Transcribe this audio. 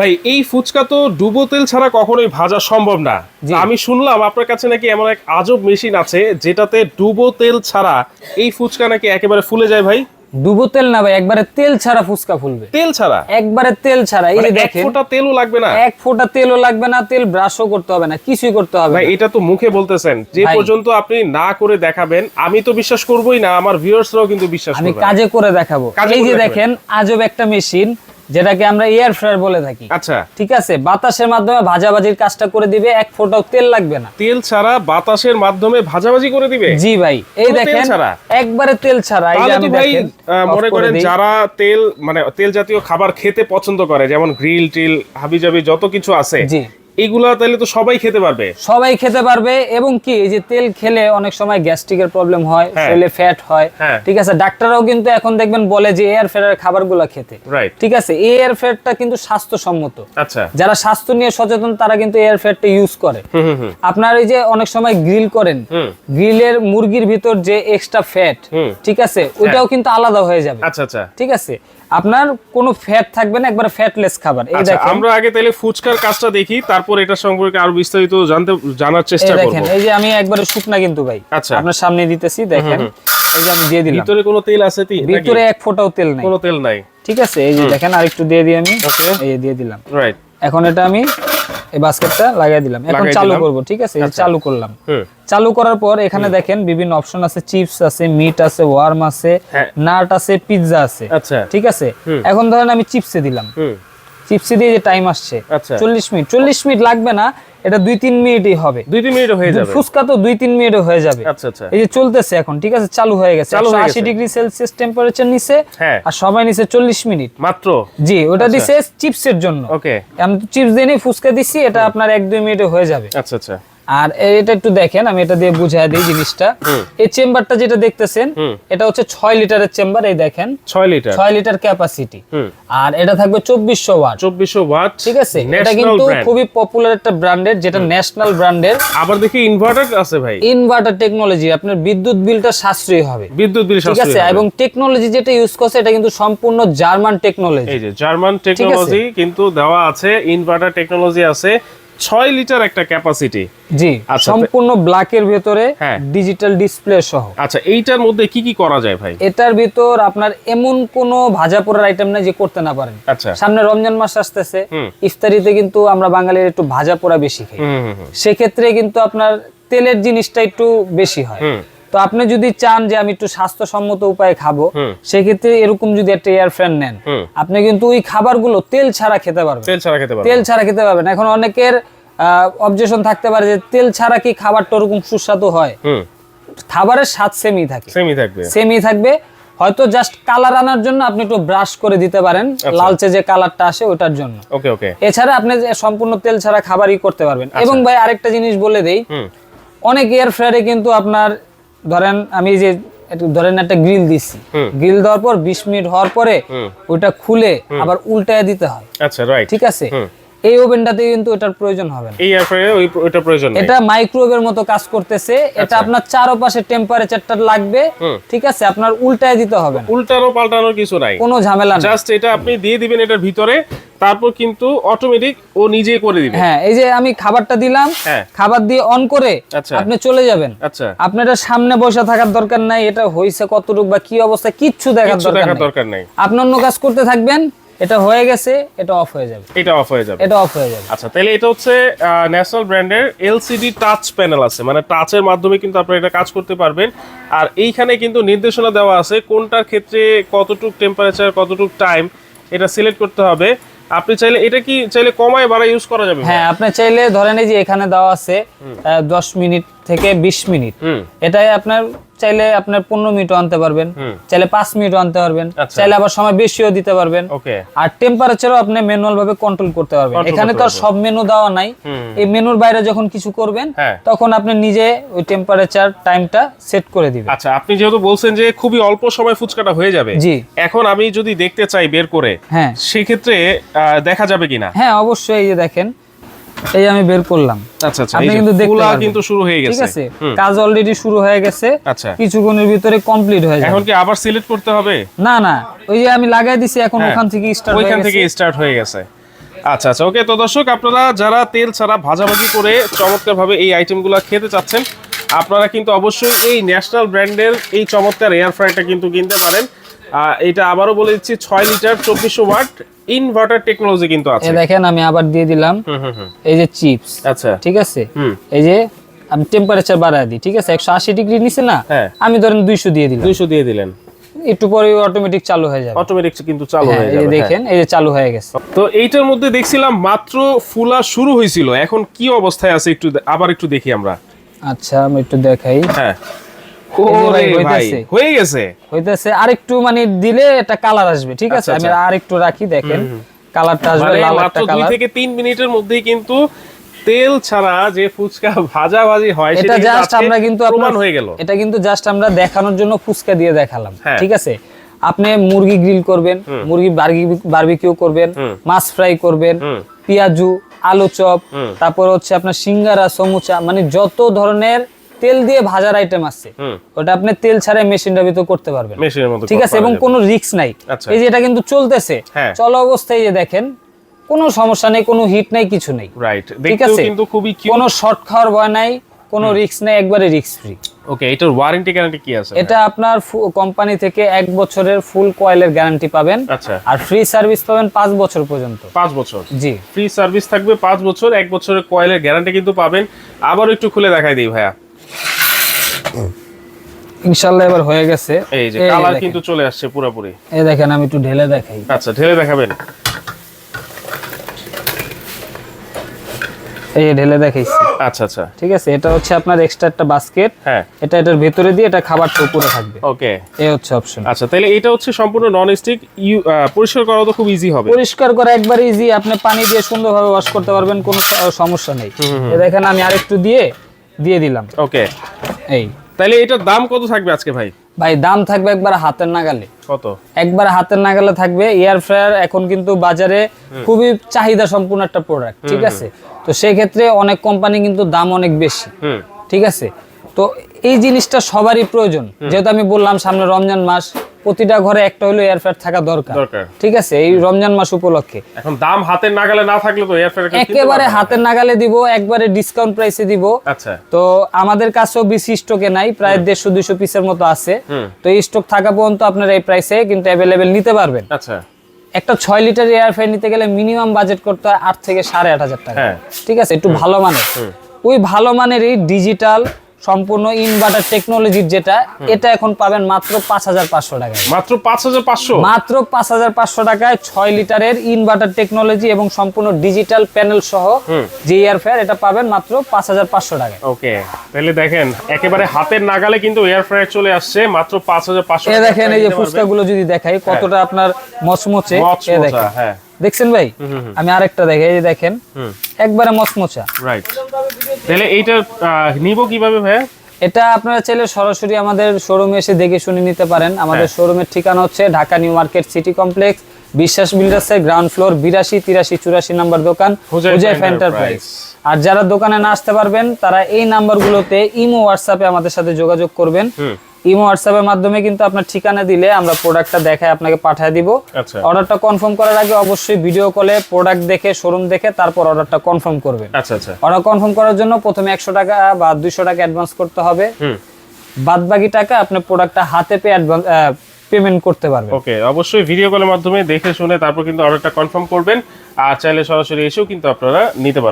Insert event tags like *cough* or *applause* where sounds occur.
ভাই এই ফুচকা তো ডুবো তেল ছাড়া কখনোই ভাজা সম্ভব না। আমি শুনলাম আপনার কাছে নাকি এমন এক আজব মেশিন আছে যেটাতে ডুবো তেল ছাড়া এই ফুচকা নাকি একেবারে ফুলে যায় ভাই? ডুবো তেল না ভাই একবারে তেল ছাড়া ফুচকা ফুলবে। তেল ছাড়া? একবারে তেল ছাড়া এই মানে যে এক দেখেন। ফোঁটা তেলও লাগবে না? এক ফোঁটা তেলও লাগবে না তেল ব্রাশও করতে হবে না কিছুই করতে হবে ভাই না। এটা তো মুখে বলতেছেন। যে পর্যন্ত আপনি না করে দেখাবেন আমি তো বিশ্বাস করবোই না আমার ভিউয়ার্সরাও কিন্তু বিশ্বাস আমি করবে না। কাজে করে দেখাবো। এই যে দেখেন আজব একটা মেশিন যেটাকে আমরা এয়ার ফ্রায়ার বলে থাকি। আচ্ছা। ঠিক আছে? বাতাসের মাধ্যমে ভাজাভাজির কাজটা করে দিবে এক ফোঁটাও তেল লাগবে না। তেল ছাড়া বাতাসের মাধ্যমে ভাজাভাজি করে দিবে? জি ভাই এই দেখেন? একবারে তেল ছাড়া এই আমি দেখেন মনে করেন যারা তেল মানে তেল জাতীয় খাবার খেতে পছন্দ করে যেমন গ্রিল টিল হাবিজাবি যত কিছু আছে এগুলা তাহলে তো সবাই খেতে পারবে। সবাই খেতে পারবে এবং কি এই যে তেল খেলে অনেক সময় গ্যাস্ট্রিকের প্রবলেম হয় হ্যাঁ। শরীরে ফ্যাট হয়। হ্যাঁ। ঠিক আছে ডাক্তাররাও কিন্তু এখন দেখবেন বলে যে এয়ার ফেয়ারের খাবারগুলো খেতে। রাইট ঠিক আছে এই এয়ার ফেয়ারটা কিন্তু স্বাস্থ্যসম্মত। আচ্ছা। যারা স্বাস্থ্য নিয়ে সচেতন তারা কিন্তু এয়ার ফেয়ারটা ইউজ করে। আপনার এই যে অনেক সময় গ্রিল করেন গ্রিলের মুরগির ভিতর যে এক্সট্রা ফ্যাট ঠিক আছে ওইটাও কিন্তু আলাদা হয়ে যাবে। আচ্ছা আচ্ছা। ঠিক আছে আপনার কোনো ফ্যাট থাকবে না একবারে ফ্যাটলেস খাবার। এই আচ্ছা দেখেন। আমরা আগে তাহলে ফুচকার কাজটা দেখি তারপর এটা সম্পর্কে আরও বিস্তারিত জানতে জানার চেষ্টা করব। দেখেন এই যে আমি একবারে শুকনা কিন্তু ভাই আচ্ছা। আপনার সামনে দিতেছি দেখেন। এই যে আমি দিয়ে দিলাম। ভিতরে কোনো তেল আছে কি ভিতরে এক ফোঁটাও তেল নাই। কোনো তেল নাই। ঠিক আছে এই যে দেখেন আরেকটু দিয়ে দিই আমি ওকে এই দিয়ে দিলাম। রাইট এখন এটা আমি এই বাস্কেটটা লাগিয়ে দিলাম। এখন চালু। করব ঠিক আছে? চালু করলাম। চালু করার পর এখানে দেখেন বিভিন্ন অপশন আছে চিপস আছে মিট আছে ওয়ার্ম আছে হ্যাঁ। নাট আছে পিৎজা আছে। আচ্ছা। ঠিক আছে? এখন ধরেন আমি চিপসে দিলাম। চিপসে দিয়ে যে টাইম আসছে। আচ্ছা। চল্লিশ মিনিট। চল্লিশ মিনিট লাগবে না এটা দুই তিন মিনিটই হবে। দুই তিন মিনিট হয়ে যাবে। ফুচকা তো দুই তিন মিনিটে হয়ে যাবে। আচ্ছা আচ্ছা। এই যে চলতেছে এখন ঠিক আছে? চালু হয়ে গেছে। চালু আশি ডিগ্রি সেলসিয়াস টেম্পারেচার নিছে হ্যাঁ। আর সবাই নিছে চল্লিশ মিনিট। মাত্র? জি ওটা দিছে চিপসের জন্য। ওকে আমি তো চিপস দিয়ে ফুচকা দিছি এটা আপনার এক দুই মিনিটে হয়ে যাবে। আচ্ছা আচ্ছা। আর এটা একটু দেখেন আমি এটা দিয়ে বুঝাই দিই জিনিসটা। এই চেম্বারটা যেটা দেখতেছেন এটা হচ্ছে ছয় লিটারের চেম্বার এই দেখেন। ছয় লিটার। ছয় লিটার ক্যাপাসিটি আর এটা থাকবে চব্বিশশো ওয়াট। চব্বিশশো ওয়াট ঠিক আছে? এটা কিন্তু খুবই পপুলার একটা ব্র্যান্ডের যেটা ন্যাশনাল ব্র্যান্ডের আবার দেখি ইনভার্টার আছে ভাই। ইনভার্টার টেকনোলজি আপনার বিদ্যুৎ বিলটা সাশ্রয়ী হবে। বিদ্যুৎ বিল ঠিক আছে? এবং টেকনোলজি যেটা ইউজ করছে এটা কিন্তু সম্পূর্ণ জার্মান টেকনোলজি এই যে জার্মান টেকনোলজি কিন্তু দেওয়া আছে ইনভার্টার টেকনোলজি আছে। ছয় লিটার একটা ক্যাপাসিটি জি আচ্ছা, সম্পূর্ণ ব্ল্যাকের ভেতরে হ্যাঁ। ডিজিটাল ডিসপ্লে সহ। আচ্ছা এইটার মধ্যে কি কি করা যায় ভাই? এটার ভিতর আপনার এমন কোনো ভাজা পোড়ার আইটেম নাই যে করতে না পারেন। আচ্ছা। সামনে রমজান মাস আসতেছে ইফতারিতে কিন্তু আমরা বাঙালির একটু ভাজা পোড়া বেশি খাই। সেক্ষেত্রে কিন্তু আপনার তেলের জিনিসটা একটু বেশি হয়। তো আপনি যদি চান যে আমি একটু স্বাস্থ্যসম্মত উপায়ে খাব। সেক্ষেত্রে এরকম যদি একটা এয়ার ফ্যান নেন আপনি কিন্তু ওই খাবারগুলো তেল ছাড়া খেতে পারবেন। তেল ছাড়া খেতে পারব তেল ছাড়া খেতে পারবেন। এখন অনেকের অবজেকশন থাকতে পারে যে তেল ছাড়া কি খাবারটা ওরকম সুস্বাদু হয়। খাবারের স্বাদ সেমই থাকে। সেমই থাকবে। সেমই থাকবে। হয়তো জাস্ট কালার আনার জন্য আপনি একটু ব্রাশ করে দিতে পারেন আচ্ছা। লালচে যে কালারটা আসে ওটার জন্য। ওকে ওকে। এছাড়া আপনি যে সম্পূর্ণ তেল ছাড়া খাবারই করতে পারবেন। এবং ভাই আরেকটা জিনিস বলে দেই অনেক এয়ার ফ্রায়ারে কিন্তু আপনার ধরেন আমি যে ধরেন একটা গ্রিল দিচ্ছি গ্রিল দেওয়ার পর বিশ মিনিট হওয়ার পরে ওইটা ওটা খুলে আবার উল্টায় দিতে হয়। আচ্ছা রাইট ঠিক আছে। এই ওভেনটাতে কিন্তু এটার প্রয়োজন হবে না। এই এয়ারফ্রায়ারে ওই ওইটা প্রয়োজন নেই। এটা মাইক্রোওয়েভের মতো কাজ করতেছে। এটা আপনার চারপাশে টেম্পারেচারটা লাগবে। আচ্ছা। ঠিক আছে আপনার উল্টায় দিতে হবে না। উল্টানো পাল্টানোর কিছু নাই। কোনো ঝামেলা নেই। জাস্ট এটা আপনি দিয়ে দিবেন এটার ভিতরে তারপর কিন্তু অটোমেটিক ও নিজেই করে দিবে। হ্যাঁ এই যে আমি খাবারটা দিলাম হ্যাঁ। খাবার দিয়ে অন করে আচ্ছা। আপনি চলে যাবেন। আচ্ছা। আপনার এটা সামনে বসে থাকার দরকার নাই এটা হইছে কতটুক বা কি অবস্থা কিচ্ছু দেখার দেখার দরকার নাই। আপনি অন্য কাজ করতে থাকবেন এটা হয়ে গেছে এটা অফ হয়ে যাবে। এটা অফ হয়ে যাবে। এটা অফ হয়ে যাবে। আচ্ছা তাহলে এটা হচ্ছে ন্যাশনাল ব্র্যান্ডের এলসিডি টাচ প্যানেল আছে। মানে টাচের মাধ্যমে কিন্তু আপনারা এটা কাজ করতে পারবেন। আর এইখানে কিন্তু নির্দেশনা দেওয়া আছে কোনটার ক্ষেত্রে কতটুক টেম্পারেচার কতটুক টাইম এটা সিলেক্ট করতে হবে। আপনি চাইলে এটা কি চাইলে কমায় বাড়া ইউজ করা যাবে হ্যাঁ আপনি চাইলে ধরেন এই যে এখানে দেওয়া আছে দশ মিনিট থেকে বিশ মিনিট। এটাই আপনার চাইলে আপনার পনেরো মিনিটও আনতে পারবেন চাইলে পাঁচ মিনিটও আনতে পারবেন আচ্ছা। চাইলে আবার সময় বেশিও দিতে পারবেন। আর টেম্পারেচারও আপনি ম্যানুয়াল ভাবে কন্ট্রোল করতে পারবেন। এখানে তো সব মেনু দেওয়া নাই। এই মেনুর বাইরে যখন কিছু করবেন হ্যাঁ। তখন আপনি নিজে ওই টেম্পারেচার টাইমটা সেট করে দিবেন। আচ্ছা আপনি যেহেতু বলছেন যে খুবই অল্প সময় ফুচকাটা হয়ে যাবে জি। এখন আমি যদি দেখতে চাই বের করে হ্যাঁ। সেক্ষেত্রে দেখা যাবে কিনা? হ্যাঁ অবশ্যই এই যে দেখেন এই আমি বের করলাম। আচ্ছা আচ্ছা আপনি কিন্তু দেখতে পারবেন। কিন্তু শুরু হয়ে ঠিক আছে? কাজ অলরেডি শুরু হয়ে গেছে। আচ্ছা। কিছুক্ষণের ভিতরে কমপ্লিট হয়ে যাবে। এখন কি আবার সিলেক্ট করতে হবে? না না ওই যে আমি লাগাই দিছি এখন হ্যাঁ, ওখান থেকে স্টার্ট হয়ে গেছে। থেকে স্টার্ট হয়ে গেছে। আচ্ছা আচ্ছা ওকে তো দর্শক আপনারা যারা তেল ছাড়া ভাজাভাজি করে চমৎকার ভাবে এই আইটেমগুলো খেতে চাচ্ছেন আপনারা কিন্তু অবশ্যই এই ন্যাশনাল ব্র্যান্ডের এই চমৎকার এয়ার ফ্রাইটা কিন্তু কিনতে পারেন। এটা আবারও বলে দিচ্ছি ছয় লিটার চব্বিশশো ওয়াট ইনভার্টার টেকনোলজি কিন্তু আছে। দেখেন আমি আবার দিয়ে দিলাম। এই যে চিপস আচ্ছা। ঠিক আছে? এই যে আমি টেম্পারেচার বাড়ায় দিই ঠিক আছে? একশো আশি ডিগ্রি নিচে না? হ্যাঁ। আমি ধরেন দুইশো দিয়ে দিলাম। দুইশো দিয়ে দিলেন। একটু পরে অটোমেটিক চালু হয়ে যাবে। অটোমেটিক কিন্তু চালু হ্যাঁ, হয়ে যাবে হ্যাঁ। দেখেন এই যে চালু হয়ে গেছে। তো এইটার মধ্যে দেখছিলাম মাত্র ফুলা শুরু হয়েছিল। এখন কি অবস্থায় আছে একটু আবার একটু দেখি আমরা। আচ্ছা আমি একটু দেখাই। হ্যাঁ। হয়ে গেছে। হইতেছে আরেকটু মানে দিলে একটা কালার আসবে ঠিক আছে? আচ্ছা, আমি আচ্ছা। আর একটু রাখি দেখেন। কালারটা আসবে মানে লাল একটা থেকে মিনিটের মধ্যেই কিন্তু তেল ছাড়া যে ফুচকা *laughs* ভাজা ভাজি হয় এটা জাস্ট আমরা কিন্তু প্রমাণ হয়ে গেল। এটা কিন্তু জাস্ট আমরা দেখানোর জন্য ফুচকা দিয়ে দেখালাম হ্যাঁ। ঠিক আছে? আপনি মুরগি গ্রিল করবেন মুরগি বারবিকিউ করবেন মাছ ফ্রাই করবেন। পেঁয়াজু আলু চপ তারপর হচ্ছে আপনার সিঙ্গারা সমুচা মানে যত ধরনের তেল দিয়ে ভাজার আইটেম আছে। ওটা আপনি তেল ছাড়াই মেশিনটার ভিতর করতে পারবেন। ঠিক আছে এবং কোনো রিস্ক নাই। আচ্ছা। এই যে এটা কিন্তু চলতেছে। হ্যাঁ। চলো অবস্থায় যে দেখেন কোনো সমস্যা নেই কোনো হিট নাই কিছু নেই। রাইট ঠিক আছে? কিন্তু খুবই কোনো শর্ট খাওয়ার ভয় নাই কোনো রিস্ক নেই একবারে রিস্ক ফ্রি ওকে এটার ওয়ারেন্টি গ্যারান্টি কি আছে? এটা আপনার কোম্পানি থেকে এক বছরের ফুল কয়েলের গ্যারান্টি পাবেন। আচ্ছা। আর ফ্রি সার্ভিস পাবেন পাঁচ বছর পর্যন্ত। পাঁচ বছর। জি। ফ্রি সার্ভিস থাকবে পাঁচ বছর এক বছরের কয়েলের গ্যারান্টি কিন্তু পাবেন। আবার একটু খুলে দেখাই দিই ভাইয়া। ইনশাল্লাহ এবার হয়ে গেছে। এই যে কালার কিন্তু চলে আসছে পুরোপুরি। এই দেখেন আমি একটু ঢেলে দেখাই। আচ্ছা ঢেলে দেখাবেন। এই ঢেলে দেখাইছি। আচ্ছা আচ্ছা। ঠিক আছে এটা হচ্ছে আপনার এক্সট্রা একটা বাস্কেট হ্যাঁ। এটা এটার ভেতরে দিয়ে এটা খাবারটা উপরে থাকবে। ওকে এই হচ্ছে অপশন আচ্ছা তাহলে এটা হচ্ছে সম্পূর্ণ নন স্টিক পরিষ্কার করা তো খুব ইজি হবে। পরিষ্কার করা একবার ইজি আপনি পানি দিয়ে সুন্দরভাবে ওয়াশ করতে পারবেন কোনো সমস্যা নেই। দেখেন আমি আরেকটু দিয়ে দিয়ে দিলাম। ওকে এই। তাহলে এটার দাম কত থাকবে আজকে ভাই? ভাই দাম থাকবে একবার হাতের নাগালে। কত? একবার হাতের নাগালে থাকবে এয়ার ফ্রায়ার এখন কিন্তু বাজারে খুবই চাহিদা সম্পূর্ণ একটা প্রোডাক্ট ঠিক আছে? তো সেই ক্ষেত্রে অনেক কোম্পানি কিন্তু দাম অনেক বেশি ঠিক আছে? তো এই জিনিসটা সবারই প্রয়োজন। যেহেতু আমি বললাম সামনে রমজান মাস প্রতিটা ঘরে একটা হলো এয়ার ফ্রায়ার থাকা দরকার। ঠিক আছে? এই রমজান মাস উপলক্ষে। এখন দাম হাতের নাগালে না থাকলে তো এয়ার ফ্রায়ার একেবারে হাতের নাগালে দিব একবারে ডিসকাউন্ট প্রাইসে দিব। আচ্ছা। তো আমাদের কাছেও বেশি স্টকে নাই প্রায় দেড়শো দুইশো পিসের মতো আছে। তো এই স্টক থাকা পর্যন্ত আপনারা এই প্রাইসে কিন্তু অ্যাভেলেবেল নিতে পারবেন। আচ্ছা। একটা ছয় লিটার এয়ার ফ্রাই নিতে গেলে মিনিমাম বাজেট করতে হয় আট থেকে সাড়ে আট হাজার টাকা। হ্যাঁ। ঠিক আছে? একটু ভালো মানের। ওই ভালো মানের এই ডিজিটাল সম্পূর্ণ ইনভার্টার টেকনোলজির যেটা এটা এখন পাবেন মাত্র পাঁচ হাজার পাঁচশো টাকায়। মাত্র পাঁচ হাজার পাঁচশো? মাত্র পাঁচ হাজার পাঁচশো টাকায় ছয় লিটারের ইনভার্টার টেকনোলজি এবং সম্পূর্ণ ডিজিটাল প্যানেল সহ যে এয়ার ফেয়ার এটা পাবেন মাত্র পাঁচ হাজার পাঁচশো টাকায়। ওকে তাহলে দেখেন একেবারে হাতের নাগালে কিন্তু এয়ার ফ্রায়ার চলে আসছে মাত্র পাঁচ হাজার পাঁচশো দেখেন এই যে ফুচকা গুলো যদি দেখাই কতটা আপনার মচমচে দেখেন। হ্যাঁ। দেখছেন ভাই? আমি আরেকটা দেখে এই দেখেন একবারে মচমচা। রাইট তাহলে এইটা নিবো কীভাবে ভাইয়া? এটা আপনারা চাইলে সরাসরি আমাদের শোরুমে এসে দেখে শুনে নিতে পারেন। আমাদের হ্যাঁ। শোরুমের ঠিকানা হচ্ছে Dhaka new market city complex Biswas বিল্ডার্সের ground floor বিরাশি তিরাশি চুরাশি নাম্বার দোকান হুজাইফ Enterprise। এন্টারপ্রাইজ আর যারা দোকানে না আসতে পারবেন তারা এই নাম্বারগুলোতে ইমো হোয়াটসঅ্যাপে আমাদের সাথে যোগাযোগ করবেন। ইমো হোয়াটসঅ্যাপের মাধ্যমে কিন্তু আপনার ঠিকানা দিলে আমরা প্রোডাক্টটা দেখায় আপনাকে পাঠিয়ে দিব। আচ্ছা। অর্ডারটা কনফার্ম করার আগে অবশ্যই ভিডিও কলে প্রোডাক্ট দেখে শোরুম দেখে তারপর অর্ডারটা কনফার্ম করবেন। আচ্ছা আচ্ছা। অর্ডার কনফার্ম করার জন্য প্রথমে একশো টাকা বা দুইশো টাকা অ্যাডভান্স করতে হবে। হুম। বাদ বাকি টাকা আপনি প্রোডাক্টটা হাতে পেয়ে অ্যাডভান্স পেমেন্ট করতে পারবেন। ওকে অবশ্যই ভিডিও কলের মাধ্যমে দেখে শুনে তারপর কিন্তু অর্ডারটা কনফার্ম করবেন। আর চাইলে সরাসরি এসেও কিন্তু আপনারা নিতে পারবেন।